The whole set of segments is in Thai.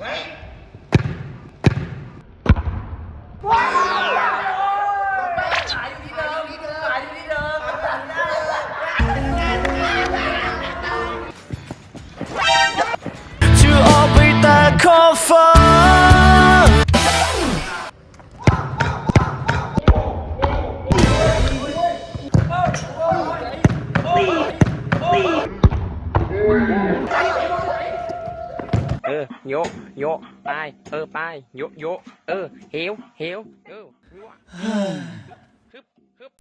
จ โยกโยกไปเออไปโยกโยกเออเหวเหวเออฮึบฮึบ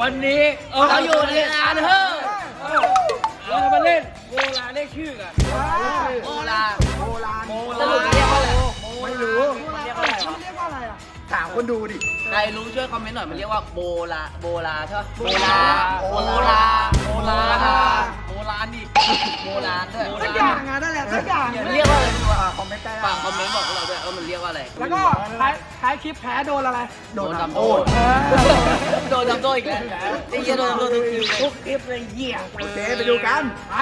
วันนี้เราอยู่ในงานเฮ้อเราจะมาเล่นโบราณเลขชื่อกันโบราณโบราณสรุปเรียกว่าอะไรไม่รู้เรียกว่าอะไรวะถามคนดูดิ ใครรู้ช่วยคอมเมนต์หน่อยมันเรียกว่าโบราณโบราณใช่ปะโบราณโบ โบราณด้วยสักอย่างอะนั่นแหละสักอย่าง เรียกว่าอะไรดีวะคอมเมนต์ได้ฝากคอมเมนต์บอกพวกเราด้วยว่ามันเรียกว่าอะไร แล้วก็ท้ายท้ายคลิปแพ้โดนอะไร โดนทำโทษโดนทำโทษอีกแล้วไอ้เหี้ยโดนทำโทษทุกทีเลยทุกคลิปเลยเหี้ยโอเคไปดูกัน ไป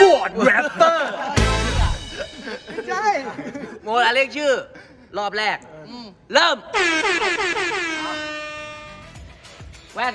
ปวดแรปเตอร์ไม่ใช่โมลาเรียกชื่อ รอบแรก เริ่ม แว่น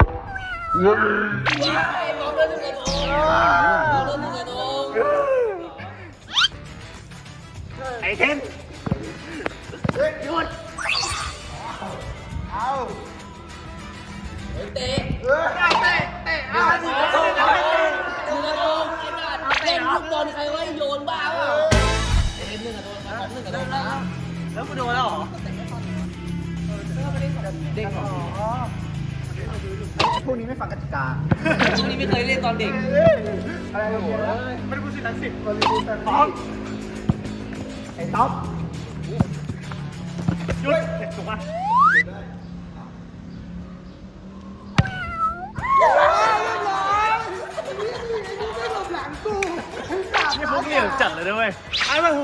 บอกเดินหนึ่งกระทงบอกเดินหนึ่งกระทงไอเทนหยุดเอาเตะเออได้เตะเตะเอา ฟังกติกาพวกนี้ไม่เคยเล่นตอนเด็ก อะไรเนี่ยไม่ได้พูดสินักสิบคนรู้แต่ต๊อปไอ้ต๊อปหยุดเด็กถูกปะนี่พวกเหลี่ยมจัดเลยด้วยไอ้บอล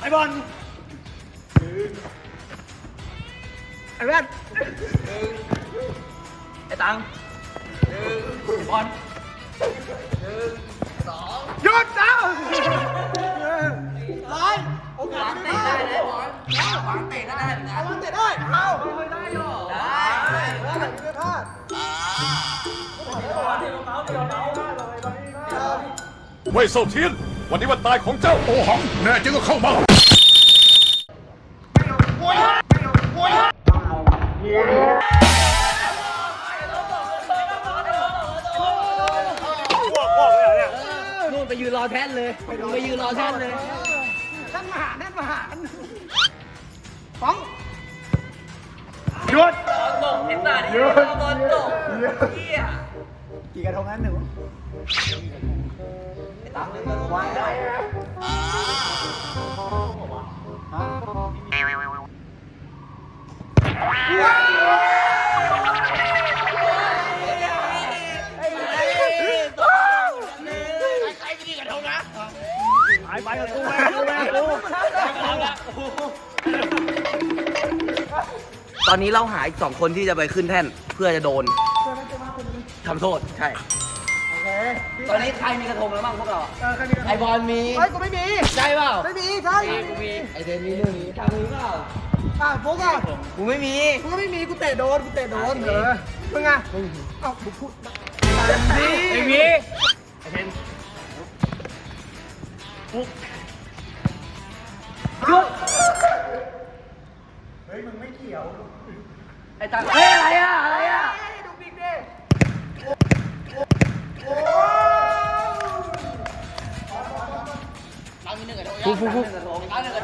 ไอ้บอล ไอ้แว่นไอ้ตังบอลหยุดนะโอกาสเตะได้นะบอลขวางเตะก็ได้เหมือนกันมันเตะได้เอาได้หรอได้ได้ไม่พลาดเว่ยเซาเทียน วันนี้วันตายของเจ้าโอหัง แน่จริงก็เข้ามา นู่นไปยืนรอแท่นเลยไปยืนรอแท่นเลย ท่านมหาท่านมหาฟ้องหยุดตกเห็นตาดิบอลตกเฮียกี่กระทงนั้นหนูตังเลยมันวางได้ไป ตอนนี้เราหาอีกสองคนที่จะไปขึ้นแท่นเพื่อจะโดนทำโทษใช่ ตอนนี้ใครมีกระทงแล้วบ้างพวกเราออใครมีกระไอบอลมีเฮ้ยกูไม่มี ใช่เปล่าไม่มีใช่กูมีไอเดนมีหนึ่งทางมีเปล่าอะพวกอะกูไม่มีกูก็ไม่มี กูเตะโดน กูเตะโดนเออมึงอะเอ้ากูพูดไม่มีไอเทน เฮ้ยมึงไม่เกี่ยวไอตังเฮ้ยอะไรอะอะไรอะดูบิ๊กดิโอ้ตังมีหนึ่งกระทงยังตังหนึ่งกระทงตังหนึ่งกระ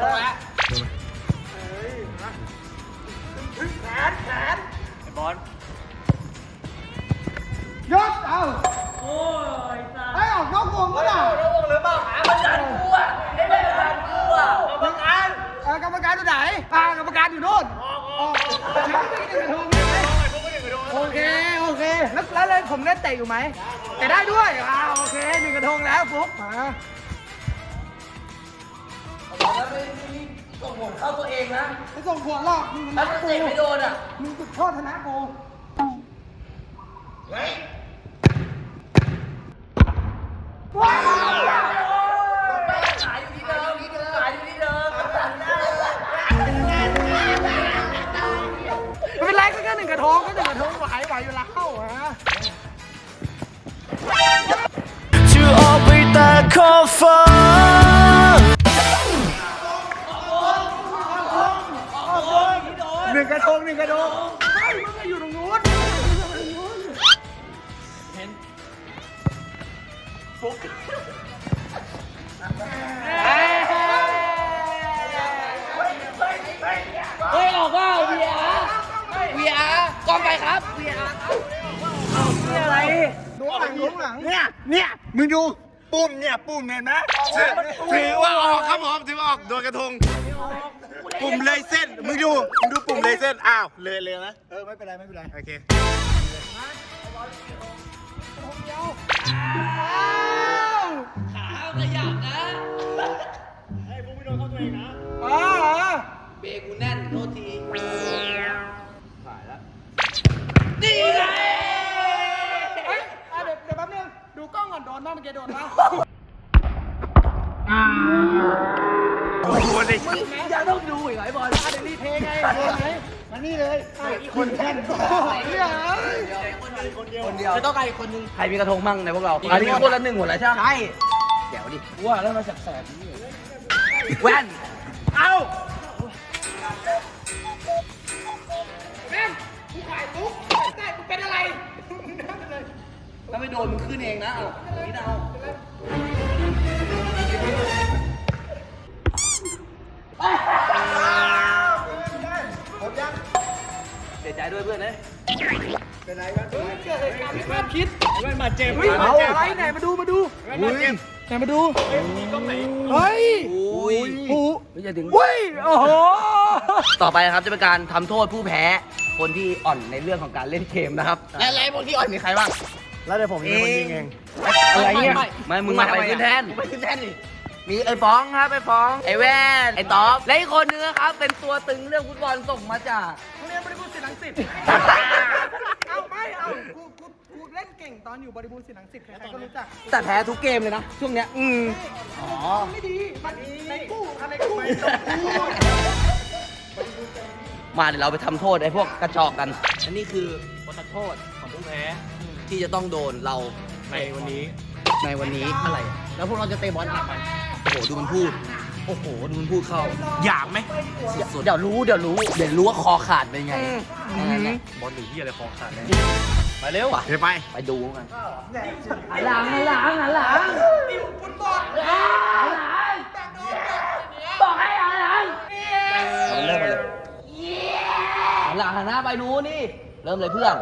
ได้เตะอยู่ไหมแต่ได้ด้วยอ่าโอเคหนึ่งกระทงแล้วฟุ๊กมาส่งผลเข้าตัวเองนะไม่ส่งผลหรอกมึงชแล้วนะมันกูเตะไม่โดนอะมึงจุดโทษชนะกูข กระทงหนึ่งกระทงไม่มึงก็อยู่ตรงนู้นเฮ้ยออกว่า VR VR กล้องไปครับ VR ดูหลังดูหลังเนี่ยเนี่ยมึงดูปุ่มเนี่ยปุ่มเห็นไหมถือว่าออกครับผมถือว่าออกโดนกระทง ปุ่มเลยเส้น มึงดู มึงดูปุ่มเลยเส้น อ้าว เลยเลยนะ เออ ไม่เป็นไร ไม่เป็นไร โอเคขาขยับนะอ่าเบรกกูแน่นโทษทีถ่ายแล้วนี่ไงเฮ้ยอะเดี๋ยวเดี๋ยวแป๊บนึง ดูกล้องก่อนโดนบ้างเมื่อกี้โดนบ้าง อย่าต้องดูอีกเหรอไอ้บอลอะเดี๋ยวรีเทไงโดนไหมมานี่เลยอะคนแทนเนี่ยคนเดียวไม่ต้องการอีกคนนึงใครมีกระทงมั่งในพวกเรา อันนี้คนละหนึ่งหมดแล้วใช่ไหมใช่เดี๋ยวดิว่าแล้วมาแสบๆนี่แว่น เอาแม่งกูขายปุ๊บได้มึงเป็นอะไรมึงนั่งไปเลยถ้าไม่โดนมึงขึ้นเองนะ เอานี่นะเอา สียใจด้วยเพื่อนนะเกิดเหตุการณ์ไม่คาดคิดเฮ้ยเอาอะไรไหนมาดูมาดูไหนมาดูเฮ้ยอุ้ยหูไม่จะถึงอุ้ยโอ้โหต่อไปนะครับจะเป็นการทำโทษผู้แพ้ คนที่อ่อนในเรื่องของการเล่นเกมนะครับและและพวกที่อ่อนมีใครบ้างแล้วเดี๋ยวผมเป็นคนยิงเองอะไรเนี่ยไม่มึงมาไปขึ้นแทนไปขึ้นแทนดิมีไอ้ฟ้องครับไอ้ฟ้องไอ้แว่นไอ้ต๊อบและอีกคนนึงนะครับเป็นตัวตึงเรื่องฟุตบอลส่งมาจากโรงเรียนบริบูรณ์ศิลป์ลังสิตเอาไม่เอากูกูกูเล่นเก่งตอนอยู่บริบูรณ์ศิลป์ลังสิตใครๆก็รู้จักแต่แพ้ทุกเกมเลยนะ ช่วงเนี้ย อืม อ๋อ ไม่ดีมันในกู้อะไรกู้มาเดี๋ยวเราไปทำโทษไอ้พวกกระจอกกัน อันนี้คือบทโทษของผู้แพ้ที่จะต้องโดนเราในวันนี้ ในวันนี้อะไร แล้วพวกเราจะเตะบอลกลับไปโอ้โหดูมันพูดโอ้โหดูมันพูดเข้าหยาบไหมสุดๆเดี๋ยวรู้เดี๋ยวรู้เดี๋ยวรู้ว่าคอขาดเป็นไงนั่นแหละบอลหรือที่อะไรคอขาดเนี่ยไปเร็วเดี๋ยวไป ไปดูกันหันหลังหันหลังหันหลังหันหลังบอกให้หันหลังเราเริ่มมาเลยหันหลังหันหน้าไปดูนี่ เริ่มเลยเพื่อน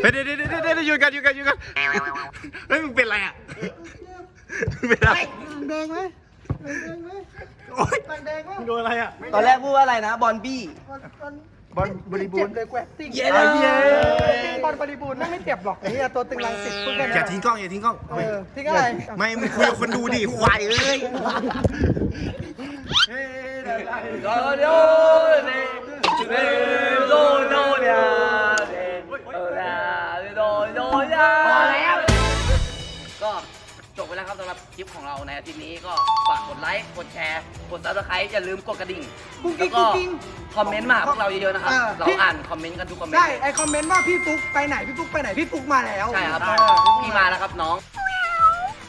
เฮ้ยเดี๋ยวเดี๋ยวเดี๋ยวเดี๋ยวหยุดกันหยุดกันหยุดกันเฮ้ยมึงเป็นอะไรอะมึงเป็นอะไรแดงไหมแดงไหมโอ๊ยแดงไหมมึงโดนอะไรอะตอนแรกพูดว่าอะไรนะ บอลบี้ บอลบริบูรณ์เลยแกวติ้งเย้เลยบอลบริบูรณ์นั่งไม่เจ็บหรอกนี่ตัวตึงลังสิตพูดแค่อนี้ย่าทิ้งกล้องอย่าทิ้งกล้องเออทิ้งอะไร ไม่มึงคุยกับคนดูดิควายเอ้ยโดโดเนเนโด รับสำหรับคลิปของเราในอาทิตย์นี้ก็ฝากกดไลค์ กดแชร์ กดซับสไครต์อย่าลืมกดกระดิ่ง กุ้งกิ้แล้วงก็กุ้งกิ้ง คอมเมนต์มาหาพวกเราเยอะๆนะครับ เออ เราอ่านคอมเมนต์กันทุกคอมเมนต์ ใช่ไอคอมเมนต์ว่าพี่ฟุกไปไหนพี่ฟุกไปไหนพี่ฟุกมาแล้วใช่ครับเออ พี่มาแล้วครับน้อง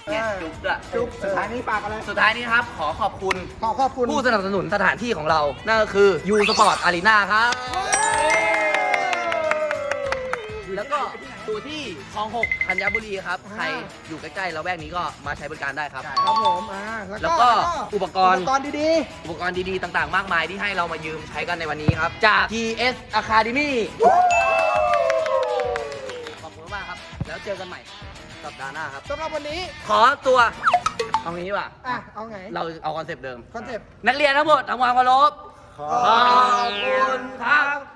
เนี่ยจุ๊บด้วยจุ๊บสุดท้ายนี้ฝากอะไรสุดท้ายนี้นะครับขอขอบคุณ ขอขอบคุณ ผู้สนับสนุนสถานที่ของเรา นั่นก็คือยูสปอร์ตอารีนาครับอยู่ แล้วก็อยู่ที่คลองหกธัญบุรีครับ ใครอยู่ใกล้ๆเราแวกนี้ก็มาใช้บริการได้ครับ ครับผมอ่าแล้วก็อุปกรณ์ อุปกรณ์ดีอุปกรณ์ดีๆ ต่างๆ มากมายที่ให้เรามายืมใช้กันในวันนี้ครับ จาก TS Academy ขอบคุณมากครับ แล้วเจอกันใหม่สัปดาห์หน้าครับๆสำหรับวันนี้ ขอตัวเอางี้ดีกว่าอะเอาไง เราเอาคอนเซปต์เดิม คอนเซปต์ นักเรียนทั้งหมดทำความเคารพขอบคุณครับ